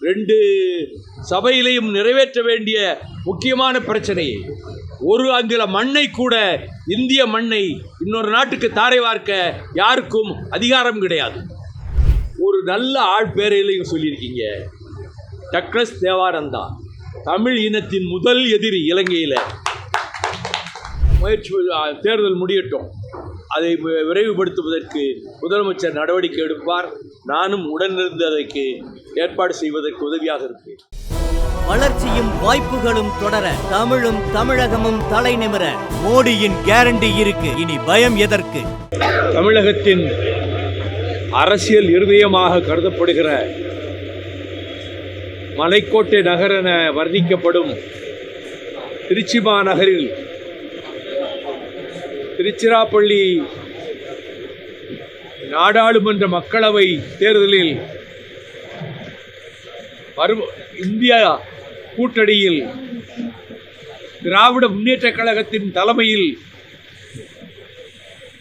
ரெண்டு சபையிலையும் நிறைவேற்ற வேண்டிய முக்கியமான பிரச்சனையை ஒரு அங்குல மண்ணை கூட இந்திய மண்ணை இன்னொரு நாட்டுக்கு தாரை வார்க்க யாருக்கும் அதிகாரம் கிடையாது. ஒரு நல்ல ஆள் பேரையிலையும் சொல்லியிருக்கீங்க. டக்ரஸ் தேவானந்தா தமிழ் இனத்தின் முதல் எதிரி இலங்கையில். முயற்சி தேர்தல் முடியட்டும். அதை வி- விரைவுபடுத்துவதற்கு முதலமைச்சர் நடவடிக்கை எடுப்பார். நானும் உடனிருந்து அதற்கு ஏற்பாடு செய்வதற்கு உதவியாக இருப்பேன். வளர்ச்சியும் வாய்ப்புகளும் தொடர தமிழும் தமிழகமும் தலை நிமிர மோடியின் கேரண்டி இருக்கு. இனி பயம் எதற்கு? தமிழகத்தின் அரசியல் இருதயமாக கருதப்படுகிற மலைக்கோட்டை நகர் என வர்ணிக்கப்படும் திருச்சி மாநகரில் திருச்சிராப்பள்ளி நாடாளுமன்ற மக்களவை தேர்தலில் வரும் இந்தியா கூட்டணியில் திராவிட முன்னேற்றக் கழகத்தின் தலைமையில்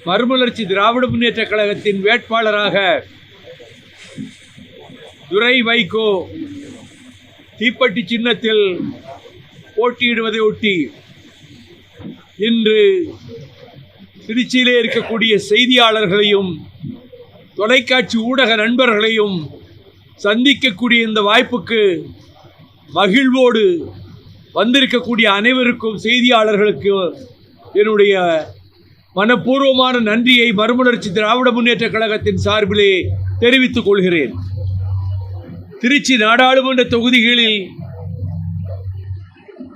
மறுமலர்ச்சி திராவிட முன்னேற்ற கழகத்தின் வேட்பாளராக துரை வைகோ தீப்பெட்டி சின்னத்தில் போட்டியிடுவதை ஒட்டி இன்று திருச்சியிலே இருக்கக்கூடிய செய்தியாளர்களையும் தொலைக்காட்சி ஊடக நண்பர்களையும் சந்திக்கக்கூடிய இந்த வாய்ப்புக்கு மகிழ்வோடு வந்திருக்கக்கூடிய அனைவருக்கும் செய்தியாளர்களுக்கு என்னுடைய மனப்பூர்வமான நன்றியை மறுமலர்ச்சி திராவிட முன்னேற்ற கழகத்தின் சார்பிலே தெரிவித்துக் கொள்கிறேன். திருச்சி நாடாளுமன்ற தொகுதிகளில்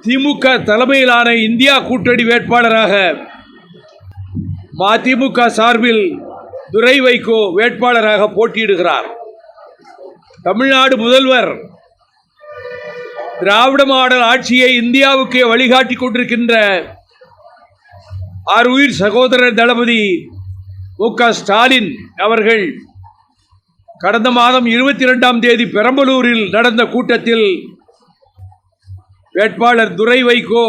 திமுக தலைமையிலான இந்தியா கூட்டணி வேட்பாளராக மதிமுக சார்பில் துரை வைகோ வேட்பாளராக போட்டியிடுகிறார். தமிழ்நாடு முதல்வர் திராவிட மாடல் ஆட்சியை இந்தியாவுக்கு வழிகாட்டி கொண்டிருக்கின்ற ஆர் உயிர் சகோதரர் தளபதி மு க ஸ்டாலின் அவர்கள் கடந்த மாதம் இருபத்தி ரெண்டாம் தேதி பெரம்பலூரில் நடந்த கூட்டத்தில் வேட்பாளர் துரை வைகோ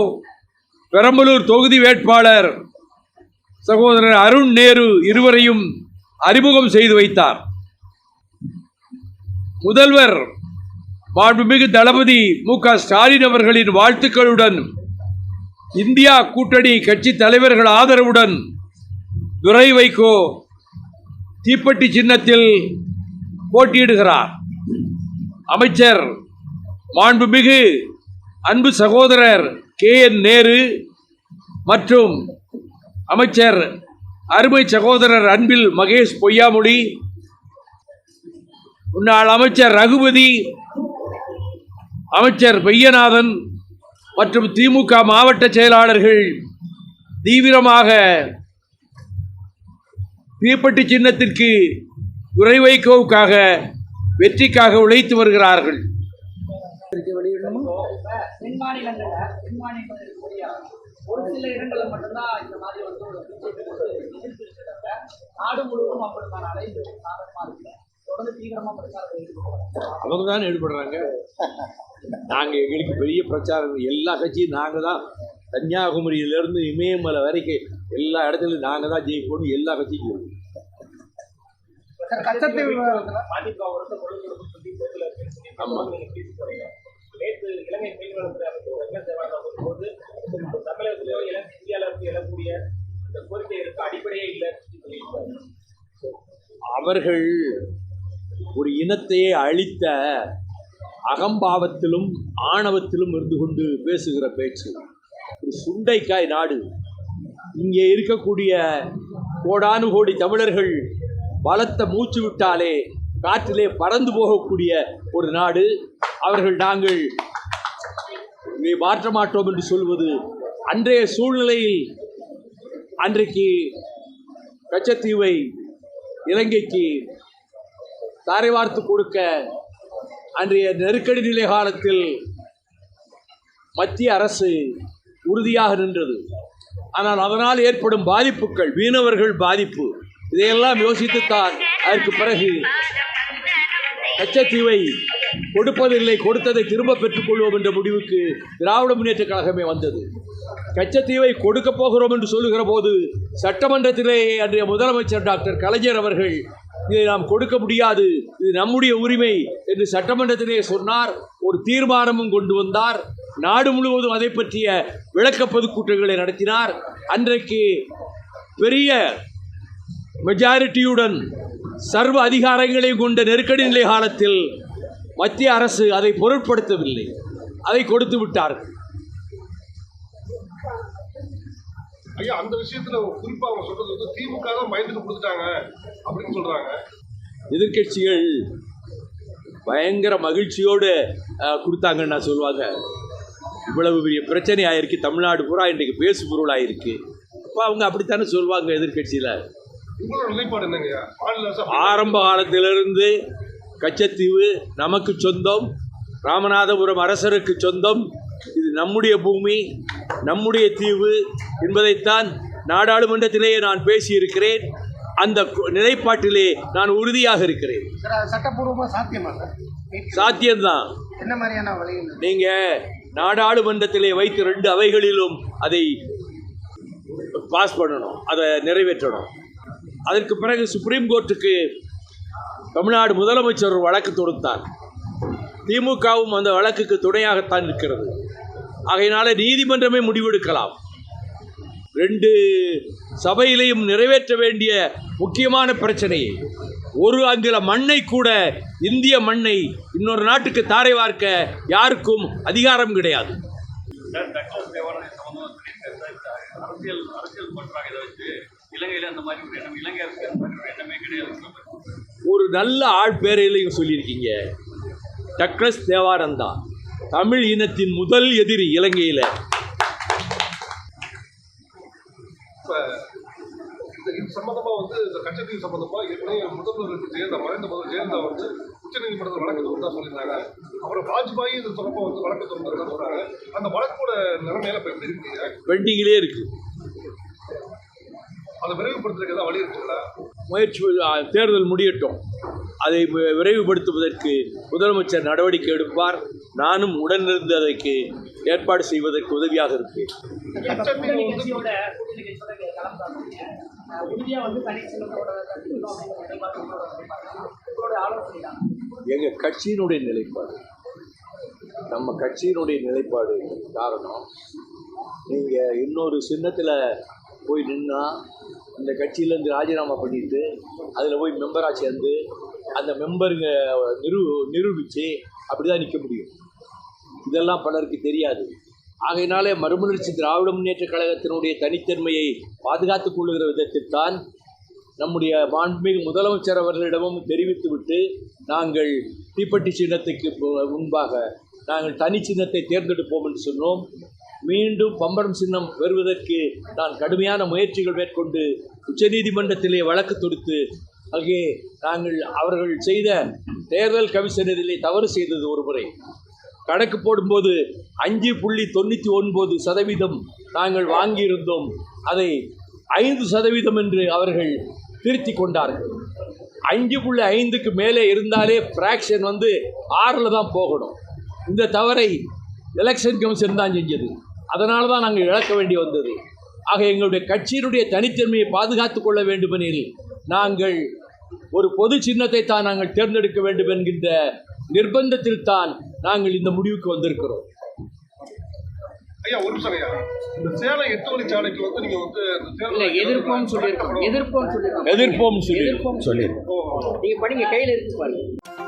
பெரம்பலூர் தொகுதி வேட்பாளர் சகோதரர் அருண் நேரு இருவரையும் அறிமுகம் செய்து வைத்தார். முதல்வர் மாண்புமிகு தளபதி மு க ஸ்டாலின் அவர்களின் வாழ்த்துக்களுடன் இந்தியா கூட்டணி கட்சி தலைவர்கள் ஆதரவுடன் துரை வைகோ தீப்பெட்டி சின்னத்தில் போட்டியிடுகிறார். அமைச்சர் மாண்புமிகு அன்பு சகோதரர் கே என் நேரு மற்றும் அமைச்சர் அருமை சகோதரர் அன்பில் மகேஷ் பொய்யாமொழி முன்னாள் அமைச்சர் ரகுபதி அமைச்சர் பெய்யநாதன் மற்றும் திமுக மாவட்ட செயலாளர்கள் தீவிரமாக தீப்பெட்டி சின்னத்திற்கு குறை வைகோவுக்காக வெற்றிக்காக உழைத்து வருகிறார்கள் நாடு முழுவதும் அப்படிக்கான அழைப்பு சாதகமாக இருக்கு அவங்க தானே ஈடுபடுறாங்க. நாங்கள் எங்களுக்கு பெரிய பிரச்சாரம். எல்லா கட்சியும் நாங்கள் தான். கன்னியாகுமரியிலேருந்து இமயமலை வரைக்கும் எல்லா இடத்துலையும் நாங்கள் தான் ஜெயிக்கணும் எல்லா இல்லை சொல்லியிருக்காரு. அவர்கள் ஒரு இனத்தையே அழித்த அகம்பாவத்திலும் ஆணவத்திலும் இருந்து கொண்டு பேசுகிற பேச்சு. ஒரு சுண்டைக்காய் நாடு. இங்கே இருக்கக்கூடிய கோடானு கோடி தமிழர்கள் பலத்த மூச்சு விட்டாலே காற்றிலே பறந்து போகக்கூடிய ஒரு நாடு. அவர்கள் நாங்கள் இதை மாற்ற மாட்டோம் என்று சொல்வது அன்றைய சூழ்நிலையில் அன்றைக்கு கச்சத்தீவை இலங்கைக்கு தாரை வார்த்து கொடுக்க அன்றைய நெருக்கடி நிலை காலத்தில் மத்திய அரசு உறுதியாக நின்றது. ஆனால் அதனால் ஏற்படும் பாதிப்புகள் மீனவர்கள் பாதிப்பு இதையெல்லாம் யோசித்துத்தான் அதற்கு பிறகு கச்சத்தீவை கொடுப்பதில்லை கொடுத்ததை திரும்ப பெற்றுக்கொள்வோம் என்ற முடிவுக்கு திராவிட முன்னேற்ற கழகமே வந்தது. கச்சத்தீவை கொடுக்க போகிறோம் என்று சொல்லுகிற போது சட்டமன்றத்திலேயே அன்றைய முதலமைச்சர் டாக்டர் கலைஞர் அவர்கள் இதை நாம் கொடுக்க முடியாது. இது நம்முடைய உரிமை என்று சட்டமன்றத்திலே சொன்னார். ஒரு தீர்மானமும் கொண்டு வந்தார். நாடு முழுவதும் அதை பற்றிய விளக்க பொதுக்கூட்டங்களை நடத்தினார். அன்றைக்கு பெரிய மெஜாரிட்டியுடன் சர்வ அதிகாரங்களை கொண்ட நெருக்கடி நிலை காலத்தில் மத்திய அரசு அதை பொருட்படுத்தவில்லை. அதை கொடுத்து விட்டார்கள். ஐயா அந்த விஷயத்துல குறிப்பா அவங்க சொல்றது வந்து திமுக தான் பயந்துட்டு கொடுத்துட்டாங்க அப்படின்னு சொல்றாங்க. எதிர்க்கட்சிகள் பயங்கர மகிழ்ச்சியோடு கொடுத்தாங்கன்னு நான் சொல்லுவாங்க. இவ்வளவு பெரிய பிரச்சனை ஆயிருக்கு. தமிழ்நாடு பூரா இன்றைக்கு பேசு பொருள் ஆயிருக்கு. அப்போ அவங்க அப்படித்தானே சொல்லுவாங்க அரசு ஆரம்ப காலத்திலிருந்து கச்சத்தீவு நமக்கு சொந்தம். ராமநாதபுரம் அரசருக்கு சொந்தம். இது நம்முடைய பூமி நம்முடைய தீவு. என்பதைத்தான் நாடாளுமன்றத்திலேயே நான் பேசியிருக்கிறேன். அந்த நிலைப்பாட்டிலே நான் உறுதியாக இருக்கிறேன். சட்டப்பூர்வமாக சாத்தியமா சார்? சாத்தியம்தான். என்ன மாதிரியான நீங்க நாடாளுமன்றத்திலே வைத்து ரெண்டு அவைகளிலும் அதை பாஸ் பண்ணணும் அதை நிறைவேற்றணும். அதற்கு பிறகு சுப்ரீம் கோர்ட்டுக்கு தமிழ்நாடு முதலமைச்சர் ஒரு வழக்கு தொடுத்தார். திமுகவும் அந்த வழக்குக்கு துணையாகத்தான் இருக்கிறது. ஆகையினால நீதிமன்றமே முடிவெடுக்கலாம். ரெண்டு சபையிலையும் நிறைவேற்ற வேண்டிய முக்கியமான பிரச்சனையை ஒரு அங்குல மண்ணை கூட இந்திய மண்ணை இன்னொரு நாட்டுக்கு தாரை வார்க்க யாருக்கும் அதிகாரம் கிடையாது. ஒரு நல்ல ஆள் பேரையிலையும் சொல்லியிருக்கீங்க. டக்ளஸ் தேவானந்தா தமிழ் இனத்தின் முதல் எதிரி இலங்கையில். இப்ப இந்த இது சம்பந்தமா வந்து இந்த கச்சத்தீவு சம்பந்தமா ஏற்கனவே முதல்வர் ஜெயலலிதா மறைந்த முதல்வர் ஜெயலலிதா வந்து உச்சநீதிமன்றத்தில் வழக்கு தொடர்ந்தா சொல்லியிருந்தாங்க. அப்புறம் வாஜ்பாய் இது தொடர்பா வந்து வழக்கு தொடர்ந்தா சொல்றாங்க. அந்த வழக்கோட நிலைமையில இப்ப எப்படி இருக்கீங்க? பெண்டிங்கிலே இருக்கு. அதை விரைவுபடுத்துறதுக்கு ஏதாவது வழி இருக்குங்களா? முயற்சி தேர்தல் முடியட்டும். அதை வி- விரைவுபடுத்துவதற்கு முதலமைச்சர் நடவடிக்கை எடுப்பார். நானும் உடனிருந்து அதற்கு ஏற்பாடு செய்வதற்கு உதவியாக இருப்பேன். கூட்டணி வந்து அப்படிங்கிற நிலைப்பாடு உங்களோட ஆலோசனை தான் எங்கள் கட்சியினுடைய நிலைப்பாடு. நம்ம கட்சியினுடைய நிலைப்பாடு காரணம் நீங்கள் இன்னொரு சின்னத்தில் போய் நின்னா இந்த கட்சியிலேருந்து ராஜினாமா பண்ணிட்டு அதில் போய் மெம்பராக சேர்ந்து அந்த மெம்பருங்க நிரு நிரூபித்து அப்படி தான் நிற்க முடியும். இதெல்லாம் பலருக்கு தெரியாது. ஆகையினாலே மறுமலர்ச்சி திராவிட முன்னேற்ற கழகத்தினுடைய தனித்தன்மையை பாதுகாத்துக் கொள்ளுகிற விதத்தில்தான் நம்முடைய மாண்புமிகு முதலமைச்சர் அவர்களிடமும் தெரிவித்துவிட்டு நாங்கள் தீப்பெட்டி சின்னத்துக்கு முன்பாக நாங்கள் தனி சின்னத்தை தேர்ந்தெடுப்போம் என்று சொன்னோம். மீண்டும் பம்பரம் சின்னம் பெறுவதற்கு நான் கடுமையான முயற்சிகள் மேற்கொண்டு உச்சநீதிமன்றத்திலே வழக்கு தொடுத்து அங்கே நாங்கள் அவர்கள் செய்த தேர்தல் கமிஷனரிலே தவறு செய்தது ஒரு முறை. கணக்கு போடும்போது அஞ்சு புள்ளி தொண்ணூற்றி ஒன்பது சதவீதம் நாங்கள் வாங்கியிருந்தோம். அதை ஐந்து சதவீதம் என்று அவர்கள் திருத்தி கொண்டார்கள். அஞ்சு புள்ளி ஐந்துக்கு மேலே இருந்தாலே ஃப்ராக்ஷன் வந்து ஆறில் தான் போகணும். இந்த தவறை எலெக்ஷன் கமிஷன் தான் செஞ்சது. அதனால தான் நாங்கள் இழக்க வேண்டி வந்தது. ஆக எங்களுடைய கட்சியினுடைய தனித்தன்மையை பாதுகாத்து கொள்ள வேண்டுமெனில் நாங்கள் ஒரு பொது சின்னத்தை தான் நாங்கள் தேர்ந்தெடுக்க வேண்டும் என்கின்ற நிர்பந்தத்தில் தான் நாங்கள் இந்த முடிவுக்கு வந்திருக்கிறோம். ஐயா ஒரு நிமிஷம் ஐயா. இந்த சேலம் எட்டு வந்து நீங்க வந்து எதிர்ப்போம் சொல்லியிருக்கோம். எதிர்ப்போம் சொல்லியிருக்கோம். எதிர்ப்போம் சொல்லி எதிர்ப்போம் சொல்லி நீங்க படிங்க கையில இருக்கு பாருங்க.